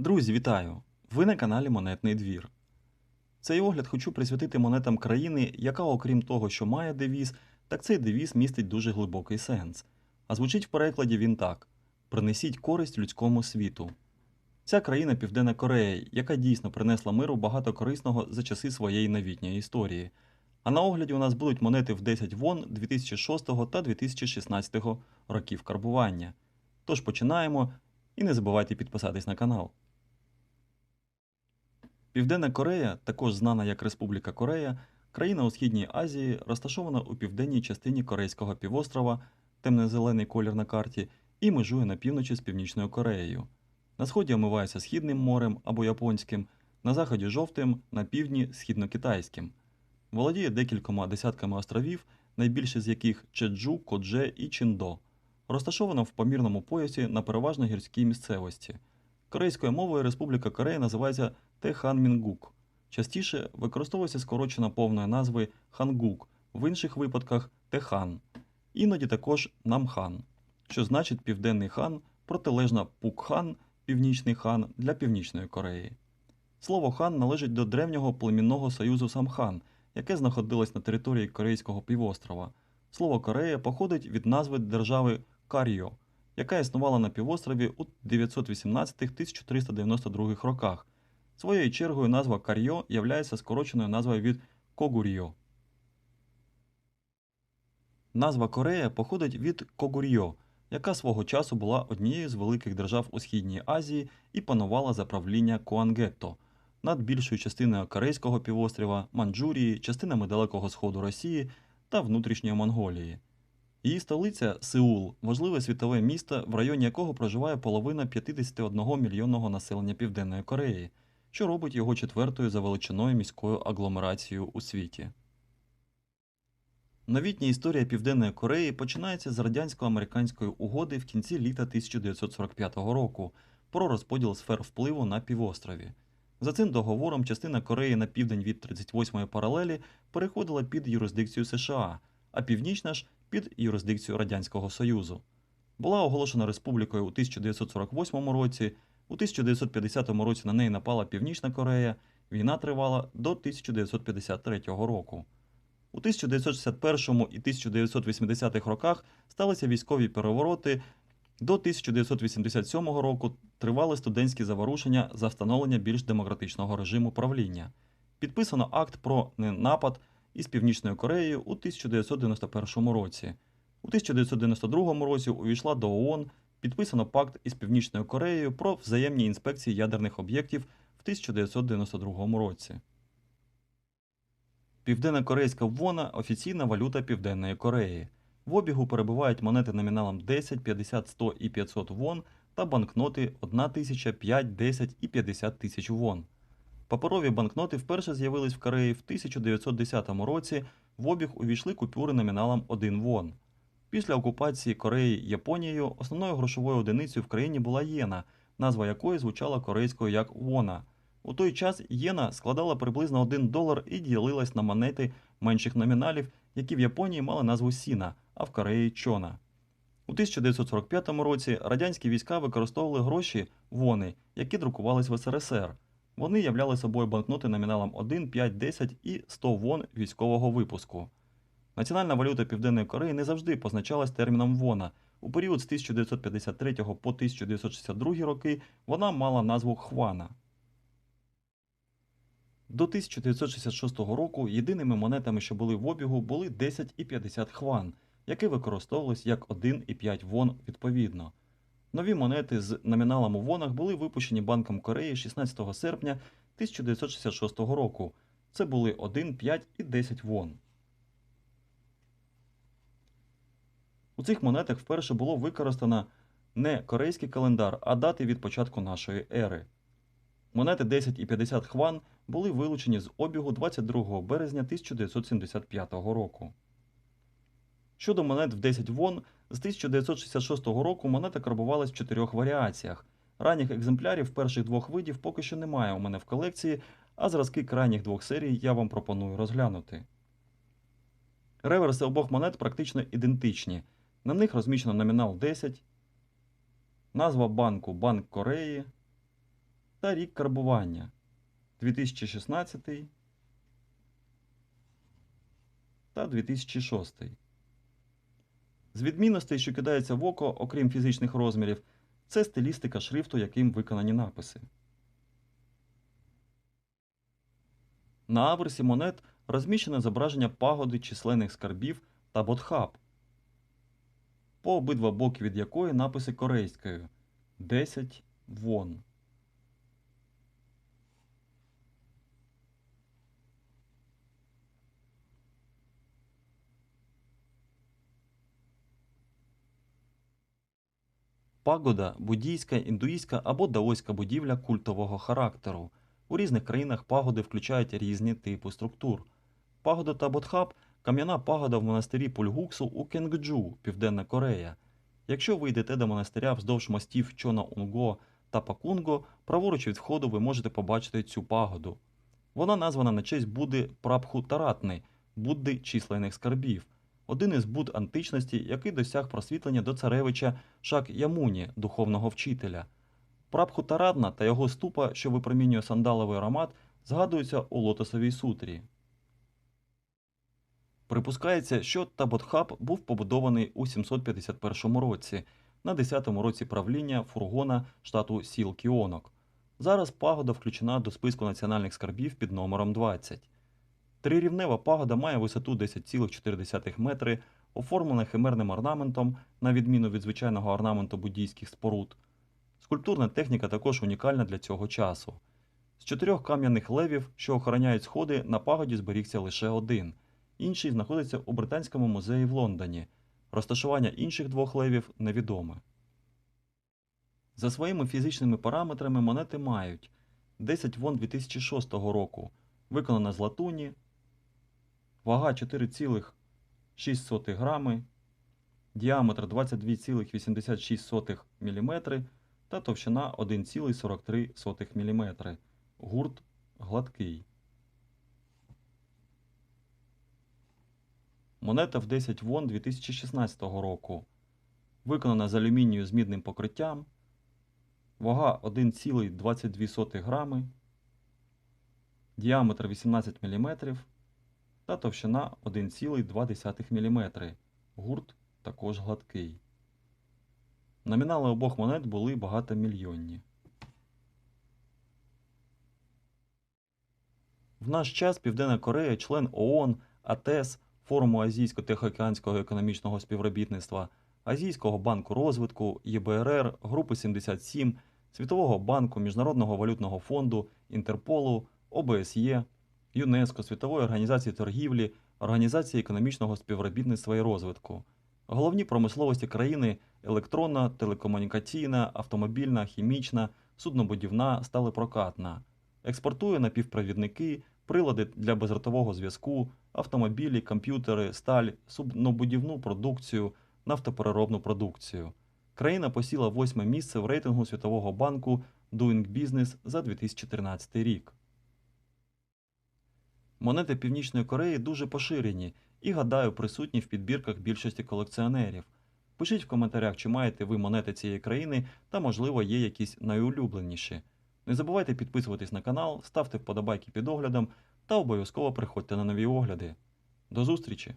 Друзі, вітаю! Ви на каналі Монетний двір. Цей огляд хочу присвятити монетам країни, яка, окрім того, що має девіз, так цей девіз містить дуже глибокий сенс. А звучить в перекладі він так: принесіть користь людському світу. Ця країна Південна Корея, яка дійсно принесла миру багато корисного за часи своєї новітньої історії. А на огляді у нас будуть монети в 10 вон 2006 та 2016 років карбування. Тож починаємо і не забувайте підписатись на канал. Південна Корея, також знана як Республіка Корея, країна у Східній Азії, розташована у південній частині Корейського півострова, темно-зелений колір на карті, і межує на півночі з Північною Кореєю. На сході омивається Східним морем або Японським, на заході жовтим, на півдні східно-китайським. Володіє декількома десятками островів, найбільші з яких Чеджу, Кодже і Чіндо. Розташована в помірному поясі на переважно гірській місцевості. Корейською мовою Республіка Корея називається Теханмінгук. Частіше використовується скорочена повної назви Хангук, в інших випадках Техан, іноді також Намхан, що значить Південний хан, протилежна Пукхан, Північний хан для Північної Кореї. Слово хан належить до древнього племінного союзу Самхан, яке знаходилось на території Корейського півострова. Слово Корея походить від назви держави Кар'йо, яка існувала на півострові у 918-1392 роках. Своєю чергою назва Кар'йо являється скороченою назвою від Когур'йо. Назва Корея походить від Когур'йо, яка свого часу була однією з великих держав у Східній Азії і панувала за правління Куангетто над більшою частиною Корейського півострова, Манчжурії, частинами Далекого Сходу Росії та внутрішньої Монголії. Її столиця Сеул важливе світове місто, в районі якого проживає половина 51 мільйонного населення Південної Кореї, що робить його четвертою за величиною міською агломерацією у світі. Новітня історія Південної Кореї починається з радянсько-американської угоди в кінці літа 1945 року про розподіл сфер впливу на півострові. За цим договором частина Кореї на південь від 38-ї паралелі переходила під юрисдикцію США, а північна ж під юрисдикцію Радянського Союзу. Була оголошена республікою у 1948 році, у 1950 році на неї напала Північна Корея, війна тривала до 1953 року. У 1961 і 1980 роках сталися військові перевороти. До 1987 року тривали студентські заворушення за встановлення більш демократичного режиму правління. Підписано акт про ненапад із Північною Кореєю у 1991 році. У 1992 році увійшла до ООН підписано пакт із Північною Кореєю про взаємні інспекції ядерних об'єктів в 1992 році. Південна корейська вона офіційна валюта Південної Кореї. В обігу перебувають монети номіналом 10, 50, 100 і 500 вон та банкноти 1 тисяча, 5, 10 і 50 тисяч вон. Паперові банкноти вперше з'явились в Кореї в 1910 році. В обіг увійшли купюри номіналом 1 вон. Після окупації Кореї Японією основною грошовою одиницею в країні була єна, назва якої звучала корейською як вона. У той час єна складала приблизно 1 долар і ділилась на монети менших номіналів, які в Японії мали назву Сіна, а в Кореї Чона. У 1945 році радянські війська використовували гроші вони, які друкувались в СРСР. Вони являли собою банкноти номіналом 1, 5, 10 і 100 вон військового випуску. Національна валюта Південної Кореї не завжди позначалась терміном вона. У період з 1953 по 1962 роки вона мала назву Хвана. До 1966 року єдиними монетами, що були в обігу, були 10 і 50 хван, які використовувались як 1 і 5 вон відповідно. Нові монети з номіналом у вонах були випущені Банком Кореї 16 серпня 1966 року. Це були 1, 5 і 10 вон. У цих монетах вперше було використано не корейський календар, а дати від початку нашої ери. Монети 10 і 50 хван були вилучені з обігу 22 березня 1975 року. Щодо монет в 10 вон, з 1966 року монета карбувалась в чотирьох варіаціях. Ранніх екземплярів перших двох видів поки що немає у мене в колекції, а зразки крайніх двох серій я вам пропоную розглянути. Реверси обох монет практично ідентичні. На них розміщено номінал 10, назва банку Банк Кореї, та рік карбування 2016 та 2006. З відмінностей, що кидаються в око, окрім фізичних розмірів, це стилістика шрифту, яким виконані написи. На аверсі монет розміщене зображення пагоди численних скарбів та ботхаб, по обидва боки від якої написи корейською 10 вон. Пагода буддійська, індуїзька або даоська будівля культового характеру. У різних країнах пагоди включають різні типи структур. Пагода та Ботхаб – кам'яна пагода в монастирі Пульгуксу у Кенгджу, Південна Корея. Якщо ви йдете до монастиря вздовж мостів Чона Унго та Пакунго, праворуч від входу ви можете побачити цю пагоду. Вона названа на честь Будди Прабху Таратни, Будди численних скарбів, один із Буд античності, який досяг просвітлення до царевича Шак Ямуні, духовного вчителя. Прабху Таратна та його ступа, що випромінює сандаловий аромат, згадуються у Лотосовій сутрі. Припускається, що Таботхаб був побудований у 751 році, на 10-му році правління фургона штату Сіл Кіонок. Зараз пагода включена до списку національних скарбів під номером 20. Трирівнева пагода має висоту 10,4 метри, оформлена химерним орнаментом, на відміну від звичайного орнаменту буддійських споруд. Скульптурна техніка також унікальна для цього часу. З чотирьох кам'яних левів, що охороняють сходи, на пагоді зберігся лише один. Інший знаходиться у Британському музеї в Лондоні. Розташування інших двох левів невідоме. За своїми фізичними параметрами монети мають 10 вон 2006 року, виконана з латуні, вага 4,6 грами, діаметр 22,86 мм та товщина 1,43 мм. Гурт гладкий. Монета в 10 вон 2016 року. Виконана з алюмінію з мідним покриттям. Вага 1,22 грами. Діаметр 18 мм та товщина 1,2 мм. Гурт також гладкий. Номінали обох монет були багатомільйонні. В наш час Південна Корея член ООН, АТЕС, Форуму Азійсько-Тихоокеанського економічного співробітництва, Азійського банку розвитку, ЄБРР, Групи 77, Світового банку, Міжнародного валютного фонду, Інтерполу, ОБСЄ, ЮНЕСКО, Світової організації торгівлі, Організації економічного співробітництва і розвитку. Головні промисловості країни електронна, телекомунікаційна, автомобільна, хімічна, суднобудівна, сталепрокатна. Експортує напівпровідники, прилади для безротового зв'язку, автомобілі, комп'ютери, сталь, суднобудівну продукцію, нафтопереробну продукцію. Країна посіла восьме місце в рейтингу Світового банку Doing Business за 2013 рік. Монети Північної Кореї дуже поширені і, гадаю, присутні в підбірках більшості колекціонерів. Пишіть в коментарях, чи маєте ви монети цієї країни та, можливо, є якісь найулюбленіші. Не забувайте підписуватись на канал, ставте вподобайки під оглядом та обов'язково приходьте на нові огляди. До зустрічі!